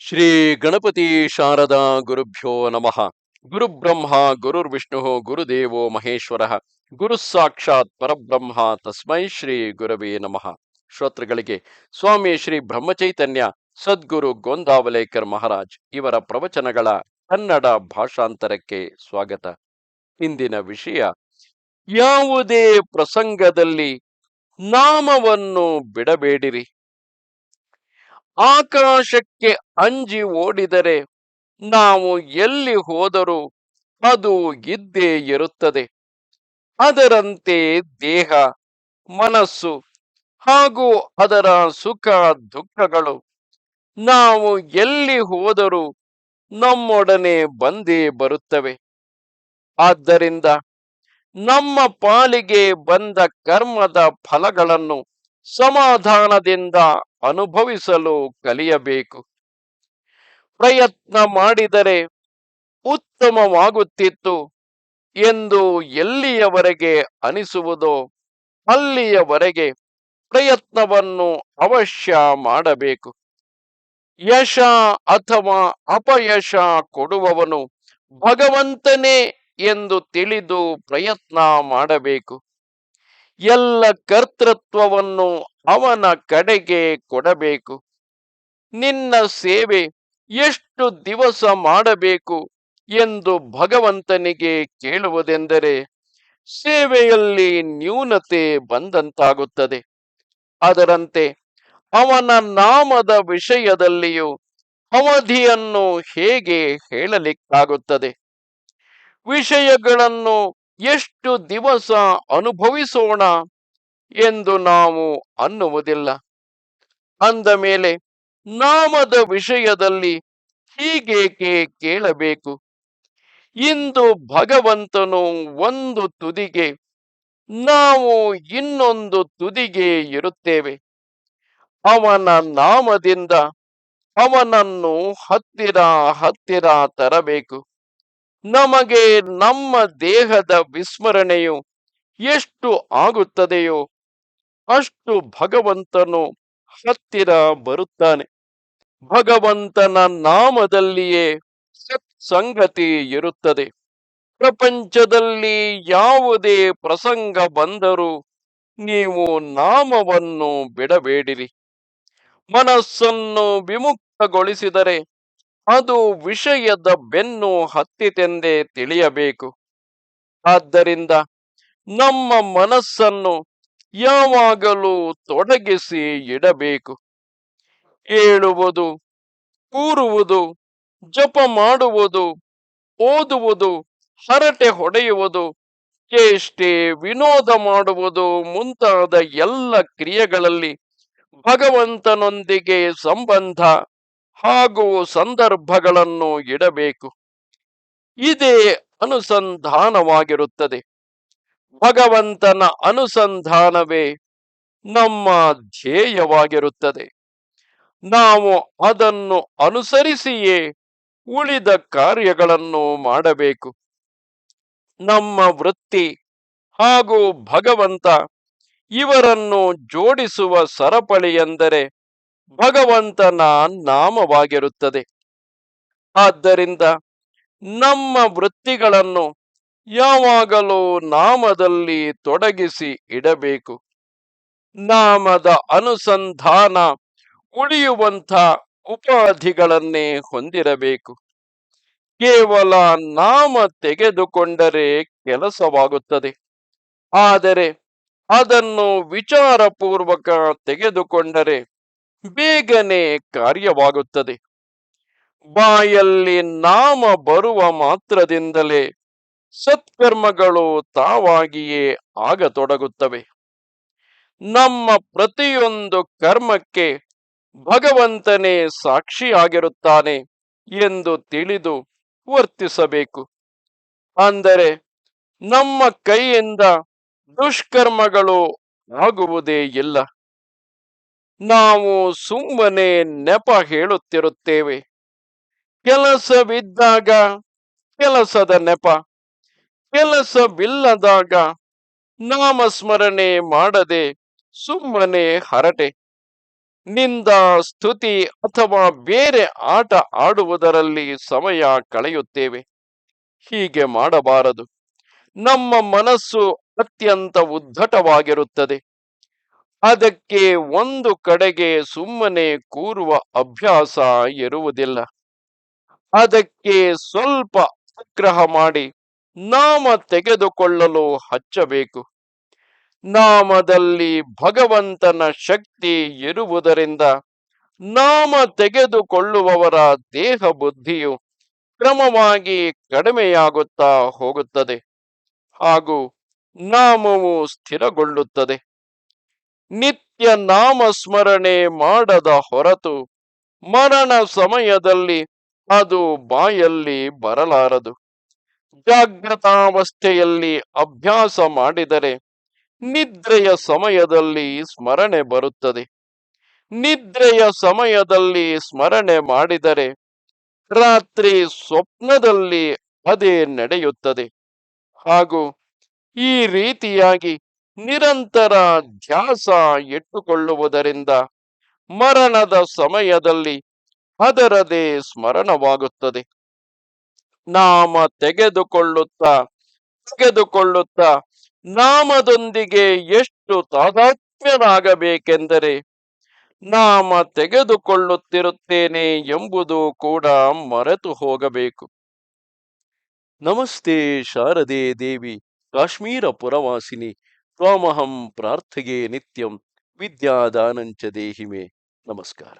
ಶ್ರೀ ಗಣಪತಿ ಶಾರದಾ ಗುರುಭ್ಯೋ ನಮಃ. ಗುರುಬ್ರಹ್ಮ ಗುರುರ್ವಿಷ್ಣು ಗುರುದೇವೋ ಮಹೇಶ್ವರ, ಗುರು ಸಾಕ್ಷಾತ್ ಪರಬ್ರಹ್ಮ ತಸ್ಮೈ ಶ್ರೀ ಗುರವೇ ನಮಃ. ಶ್ರೋತೃಗಳಿಗೆ, ಸ್ವಾಮಿ ಶ್ರೀ ಬ್ರಹ್ಮಚೈತನ್ಯ ಸದ್ಗುರು ಗೋಂದಾವಲೇಕರ್ ಮಹಾರಾಜ್ ಇವರ ಪ್ರವಚನಗಳ ಕನ್ನಡ ಭಾಷಾಂತರಕ್ಕೆ ಸ್ವಾಗತ. ಇಂದಿನ ವಿಷಯ, ಯಾವುದೇ ಪ್ರಸಂಗದಲ್ಲಿ ನಾಮವನ್ನು ಬಿಡಬೇಡಿರಿ. ಆಕಾಶಕ್ಕೆ ಅಂಜಿ ಓಡಿದರೆ ನಾವು ಎಲ್ಲಿ ಹೋದರೂ ಅದು ಇದ್ದೇ ಇರುತ್ತದೆ. ಅದರಂತೆ ದೇಹ, ಮನಸ್ಸು ಹಾಗೂ ಅದರ ಸುಖ ದುಃಖಗಳು. ನಾವು ಎಲ್ಲಿ ಹೋದರೂ ನಮ್ಮೊಡನೆ ಬಂದೇ ಬರುತ್ತವೆ. ಆದ್ದರಿಂದ ನಮ್ಮ ಪಾಲಿಗೆ ಬಂದ ಕರ್ಮದ ಫಲಗಳನ್ನು ಸಮಾಧಾನದಿಂದ ಅನುಭವಿಸಲು ಕಲಿಯಬೇಕು. ಪ್ರಯತ್ನ ಮಾಡಿದರೆ ಉತ್ತಮವಾಗುತ್ತಿತ್ತು ಎಂದು ಎಲ್ಲಿಯವರೆಗೆ ಅನಿಸುವುದೋ ಅಲ್ಲಿಯವರೆಗೆ ಪ್ರಯತ್ನವನ್ನು ಅವಶ್ಯ ಮಾಡಬೇಕು. ಯಶ ಅಥವಾ ಅಪಯಶ ಕೊಡುವವನು ಭಗವಂತನೇ ಎಂದು ತಿಳಿದು ಪ್ರಯತ್ನ ಮಾಡಬೇಕು. ಎಲ್ಲ ಕರ್ತೃತ್ವವನ್ನು ಅವನ ಕಡೆಗೆ ಕೊಡಬೇಕು. ನಿನ್ನ ಸೇವೆ ಎಷ್ಟು ದಿವಸ ಮಾಡಬೇಕು ಎಂದು ಭಗವಂತನಿಗೆ ಕೇಳುವುದೆಂದರೆ ಸೇವೆಯಲ್ಲಿ ನ್ಯೂನತೆ ಬಂದಂತಾಗುತ್ತದೆ. ಅದರಂತೆ ಅವನ ನಾಮದ ವಿಷಯದಲ್ಲಿಯೂ ಅವಧಿಯನ್ನು ಹೇಗೆ ಹೇಳಲಿಕ್ಕಾಗುತ್ತದೆ? ವಿಷಯಗಳನ್ನು ಎಷ್ಟು ದಿವಸ ಅನುಭವಿಸೋಣ ಎಂದು ನಾವು ಅನ್ನುವುದಿಲ್ಲ. ಅಂದ ಮೇಲೆ ನಾಮದ ವಿಷಯದಲ್ಲಿ ಹೀಗೇಕೆ ಕೇಳಬೇಕು? ಇಂದು ಭಗವಂತನು ಒಂದು ತುದಿಗೆ, ನಾವು ಇನ್ನೊಂದು ತುದಿಗೆ ಇರುತ್ತೇವೆ. ಅವನ ನಾಮದಿಂದ ಅವನನ್ನು ಹತ್ತಿರ ಹತ್ತಿರ ತರಬೇಕು. ನಮಗೆ ನಮ್ಮ ದೇಹದ ವಿಸ್ಮರಣೆಯು ಎಷ್ಟು ಆಗುತ್ತದೆಯೋ ಅಷ್ಟು ಭಗವಂತನು ಹತ್ತಿರ ಬರುತ್ತಾನೆ. ಭಗವಂತನ ನಾಮದಲ್ಲಿಯೇ ಸತ್ಸಂಗತಿ ಇರುತ್ತದೆ. ಪ್ರಪಂಚದಲ್ಲಿ ಯಾವುದೇ ಪ್ರಸಂಗ ಬಂದರೂ ನೀವು ನಾಮವನ್ನು ಬಿಡಬೇಡಿರಿ. ಮನಸ್ಸನ್ನು ವಿಮುಕ್ತಗೊಳಿಸಿದರೆ ಅದು ವಿಷಯದ ಬೆನ್ನು ಹತ್ತಿತೆಂದೇ ತಿಳಿಯಬೇಕು. ಆದ್ದರಿಂದ ನಮ್ಮ ಮನಸ್ಸನ್ನು ಯಾವಾಗಲೂ ತೊಡಗಿಸಿ ಇಡಬೇಕು. ಏಳುವುದು, ಕೂರುವುದು, ಜಪ ಮಾಡುವುದು, ಓದುವುದು, ಹರಟೆ ಹೊಡೆಯುವುದು ಚೇಷ್ಟೆ ವಿನೋದ ಮಾಡುವುದು ಮುಂತಾದ ಎಲ್ಲ ಕ್ರಿಯೆಗಳಲ್ಲಿ ಭಗವಂತನೊಂದಿಗೆ ಸಂಬಂಧ ಹಾಗೂ ಸಂದರ್ಭಗಳನ್ನು ಇಡಬೇಕು. ಇದೇ ಅನುಸಂಧಾನವಾಗಿರುತ್ತದೆ. ಭಗವಂತನ ಅನುಸಂಧಾನವೇ ನಮ್ಮ ಧ್ಯೇಯವಾಗಿರುತ್ತದೆ. ನಾವು ಅದನ್ನು ಅನುಸರಿಸಿಯೇ ಉಳಿದ ಕಾರ್ಯಗಳನ್ನು ಮಾಡಬೇಕು. ನಮ್ಮ ವೃತ್ತಿ ಹಾಗೂ ಭಗವಂತ ಇವರನ್ನು ಜೋಡಿಸುವ ಸರಪಳಿ ಎಂದರೆ ಭಗವಂತನ ನಾಮವಾಗಿರುತ್ತದೆ. ಆದ್ದರಿಂದ ನಮ್ಮ ವೃತ್ತಿಗಳನ್ನು ಯಾವಾಗಲೂ ನಾಮದಲ್ಲಿ ತೊಡಗಿಸಿ ಇಡಬೇಕು. ನಾಮದ ಅನುಸಂಧಾನ ಉಳಿಯುವಂಥ ಉಪಾಧಿಗಳನ್ನೇ ಹೊಂದಿರಬೇಕು. ಕೇವಲ ನಾಮ ತೆಗೆದುಕೊಂಡರೆ ಕೆಲಸವಾಗುತ್ತದೆ. ಆದರೆ ಅದನ್ನು ವಿಚಾರಪೂರ್ವಕ ತೆಗೆದುಕೊಂಡರೆ ಬೇಗನೆ ಕಾರ್ಯವಾಗುತ್ತದೆ. ಬಾಯಲ್ಲಿ ನಾಮ ಬರುವ ಮಾತ್ರದಿಂದಲೇ ಸತ್ಕರ್ಮಗಳು ತಾವಾಗಿಯೇ ಆಗತೊಡಗುತ್ತವೆ. ನಮ್ಮ ಪ್ರತಿಯೊಂದು ಕರ್ಮಕ್ಕೆ ಭಗವಂತನೇ ಸಾಕ್ಷಿಯಾಗಿರುತ್ತಾನೆ ಎಂದು ತಿಳಿದು ವರ್ತಿಸಬೇಕು. ಅಂದರೆ ನಮ್ಮ ಕೈಯಿಂದ ದುಷ್ಕರ್ಮಗಳು ಆಗುವುದೇ ಇಲ್ಲ. ನಾವು ಸುಮ್ಮನೆ ನೆಪ ಹೇಳುತ್ತಿರುತ್ತೇವೆ. ಕೆಲಸವಿದ್ದಾಗ ಕೆಲಸದ ನೆಪ, ಕೆಲಸವಿಲ್ಲದಾಗ ನಾಮಸ್ಮರಣೆ ಮಾಡದೆ ಸುಮ್ಮನೆ ಹರಟೆ. ನಿಂದ ಸ್ತುತಿ ಅಥವಾ ಬೇರೆ ಆಟ ಆಡುವುದರಲ್ಲಿ ಸಮಯ ಕಳೆಯುತ್ತೇವೆ. ಹೀಗೆ ಮಾಡಬಾರದು. ನಮ್ಮ ಮನಸ್ಸು ಅತ್ಯಂತ ಉದ್ಧಟವಾಗಿರುತ್ತದೆ. ಅದಕ್ಕೆ ಒಂದು ಕಡೆಗೆ ಸುಮ್ಮನೆ ಕೂರುವ ಅಭ್ಯಾಸ ಇರುವುದಿಲ್ಲ. ಅದಕ್ಕೆ ಸ್ವಲ್ಪ ಆಗ್ರಹ ಮಾಡಿ ನಾಮ ತೆಗೆದುಕೊಳ್ಳಲು ಹಚ್ಚಬೇಕು. ನಾಮದಲ್ಲಿ ಭಗವಂತನ ಶಕ್ತಿ ಇರುವುದರಿಂದ ನಾಮ ತೆಗೆದುಕೊಳ್ಳುವವರ ದೇಹ ಬುದ್ಧಿಯು ಕ್ರಮವಾಗಿ ಕಡಿಮೆಯಾಗುತ್ತಾ ಹೋಗುತ್ತದೆ ಹಾಗೂ ನಾಮವು ಸ್ಥಿರಗೊಳ್ಳುತ್ತದೆ. ನಿತ್ಯ ನಾಮ ಸ್ಮರಣೆ ಮಾಡದ ಹೊರತು ಮರಣ ಸಮಯದಲ್ಲಿ ಅದು ಬಾಯಲ್ಲಿ ಬರಲಾರದು. ಜಾಗೃತಾವಸ್ಥೆಯಲ್ಲಿ ಅಭ್ಯಾಸ ಮಾಡಿದರೆ ನಿದ್ರೆಯ ಸಮಯದಲ್ಲಿ ಸ್ಮರಣೆ ಬರುತ್ತದೆ. ನಿದ್ರೆಯ ಸಮಯದಲ್ಲಿ ಸ್ಮರಣೆ ಮಾಡಿದರೆ ರಾತ್ರಿ ಸ್ವಪ್ನದಲ್ಲಿ ಅದೇ ನಡೆಯುತ್ತದೆ. ಹಾಗೂ ಈ ರೀತಿಯಾಗಿ ನಿರಂತರ ಧ್ಯಾಸ ಇಟ್ಟುಕೊಳ್ಳುವುದರಿಂದ ಮರಣದ ಸಮಯದಲ್ಲಿ ಅದರದೇ ಸ್ಮರಣವಾಗುತ್ತದೆ. ನಾಮ ತೆಗೆದುಕೊಳ್ಳುತ್ತಾ ತೆಗೆದುಕೊಳ್ಳುತ್ತಾ ನಾಮದೊಂದಿಗೆ ಎಷ್ಟು ತಾದಾತ್ಮ್ಯನಾಗಬೇಕೆಂದರೆ ನಾಮ ತೆಗೆದುಕೊಳ್ಳುತ್ತಿರುತ್ತೇನೆ ಎಂಬುದು ಕೂಡ ಮರೆತು ಹೋಗಬೇಕು. ನಮಸ್ತೆ ಶಾರದೆ ದೇವಿ, ಕಾಶ್ಮೀರ ಪುರವಾಸಿನಿ. ತ್ವಾಮಹಂ ಪ್ರಾರ್ಥಗೆ ನಿತ್ಯಂ ವಿದ್ಯಾದಾನಂಚ ದೇಹಿಮೆ. ನಮಸ್ಕಾರ.